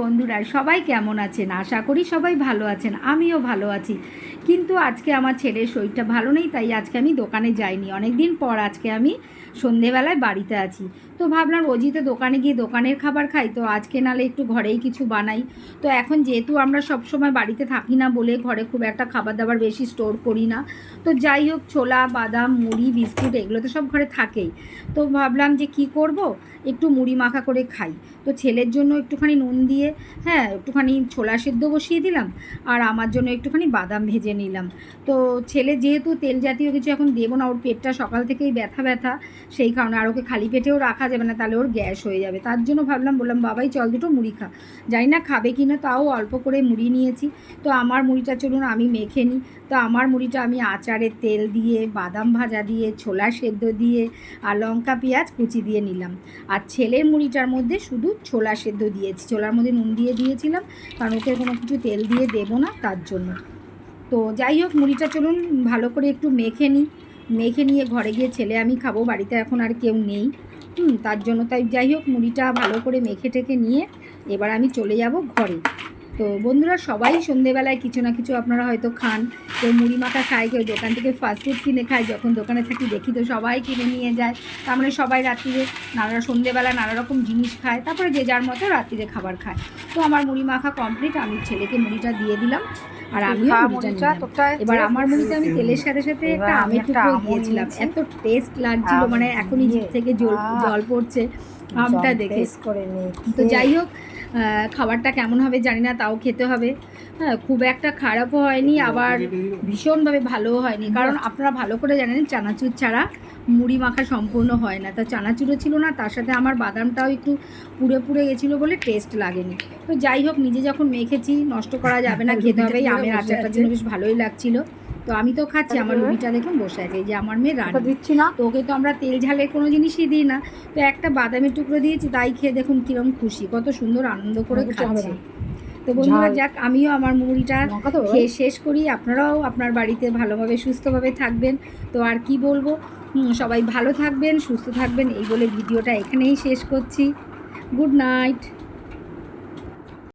বন্ধুরা সবাই কেমন আছেন? আশা করি সবাই ভালো আছেন আমিও ভালো আছি। কিন্তু আজকে আমার ছেলের শরীরটা ভালো নেই, তাই আজকে আমি দোকানে যাইনি। অনেক দিন পর আজকে আমি সন্ধেবেলায় বাড়িতে আছি। তো ভাবলাম রোজই তো দোকানে গিয়ে দোকানের খাবার খাই, তো আজকে নালে একটু ঘরেই কিছু বানাই। তো এখন যেহেতু আমরা সব সময় বাড়িতে থাকি না বলে ঘরে খুব একটা খাবার দাবার বেশি স্টোর করি না, তো যাই হোক ছোলা, বাদাম, মুড়ি, বিস্কুট এগুলো তো সব ঘরে থাকেই। তো ভাবলাম যে কি করব? একটু মুড়ি মাখা করে খাই। তো ছেলের জন্য একটুখানি নুন দিয়ে হ্যাঁ একটুখানি ছোলা সেদ্ধ বসিয়ে দিলাম, আর আমার জন্য একটুখানি বাদাম ভেজে নিলাম। তো ছেলে যেহেতু তেল জাতীয় কিছু এখন দেবো না, ওর পেটটা সকাল থেকেই ব্যথা ব্যথা, সেই কারণে আর ওকে খালি পেটেও রাখা যাবে না, তাহলে ওর গ্যাস হয়ে যাবে। তার জন্য ভাবলাম, বললাম, বাবাই, চল দুটো মুড়ি খা। জানি না খাবে কি না, তাও অল্প করে মুড়ি নিয়েছি। তো আমার মুড়িটা চলুন আমি মেখে নিই। তো আমার মুড়িটা আমি আচারের তেল দিয়ে, বাদাম ভাজা দিয়ে, ছোলা সেদ্ধ দিয়ে আর লঙ্কা, পেঁয়াজ কুচি দিয়ে নিলাম। আর ছেলের মুড়িটার মধ্যে শুধু ছোলা সেদ্ধ দিয়েছি। ছোলার মধ্যে নুন দিয়ে দিয়েছিলাম, কারণ ওকে কোনো কিছু তেল দিয়ে দেবো না তার জন্য। তো যাই হোক, মুড়িটা চলুন ভালো করে একটু মেখে নিই। মেখে নিয়ে ঘরে গিয়ে ছেলে আমি খাব, বাড়িতে এখন আর কেউ নেই। হুম, তার জন্য তাই যাই হোক, মুড়িটা ভালো করে মেখে টেখে নিয়ে এবার আমি চলে যাব ঘরে। তো বন্ধুরা, সবাই সন্ধেবেলায় কিছু না কিছু আপনারা হয়তো খান। কেউ মুড়ি মাখা খায়, কেউ দোকান থেকে ফাস্টফুড কিনে খায়। যখন দোকানে থাকি দেখি তো সবাই কিনে নিয়ে যায়। তার মানে সবাই রাত্রিরে নানা সন্ধেবেলা নানা রকম জিনিস খায়। তারপরে যে যার মতো রাত্রিরে খাবার খায়। তো আমার মুড়ি মাখা কমপ্লিট আমি ছেলেকে মুড়িটা দিয়ে দিলাম। আর মুড়িটা। তোরটা এবার আমার মুড়িতে আমি তেলের সাথে সাথে একটা আমের টুকরো দিয়েছিলাম। এত টেস্ট লাগছিল মানে এখনই জিভ থেকে জল জল পড়ছে আমটা দেখে। তো যাই হোক আহ, খাবারটা কেমন হবে জানি না তাও খেতে হবে। হ্যাঁ খুব একটা খারাপও হয়নি আবার ভীষণভাবে ভালোও হয়নি। কারণ আপনারা ভালো করে জানেন চানাচুর ছাড়া মুড়ি মাখা সম্পূর্ণ হয় না। তা চানাচুরও ছিল না তার সাথে আমার বাদামটাও একটু পুড়ে পুড়ে গেছিল বলে টেস্ট লাগেনি। তো যাই হোক নিজে যখন মেখেছি নষ্ট করা যাবে না খেতে হবে আমের আচারটার জন্য বেশ ভালোই লাগছিল। তো আমি তো খাচ্ছি আমার রুবিটা দেখুন বসে আছে যে আমার মেয়ে ওটা রান্না। দিচ্ছি না। তো ওকে তো আমরা তেল ঝালের কোনো জিনিসই দিই না। তো একটা বাদামের টুকরো দিয়েছি তাই খেয়ে দেখুন কিরম খুশি কত সুন্দর আনন্দ করে খাচ্ছে। তো বন্ধুরা যাক আমিও আমার মুড়িটা খেয়ে শেষ করি আপনারাও আপনার বাড়িতে ভালোভাবে সুস্থভাবে থাকবেন। তো আর কি বলব সবাই ভালো থাকবেন সুস্থ থাকবেন। এই বলে ভিডিওটা এখানেই শেষ করছি। Good night.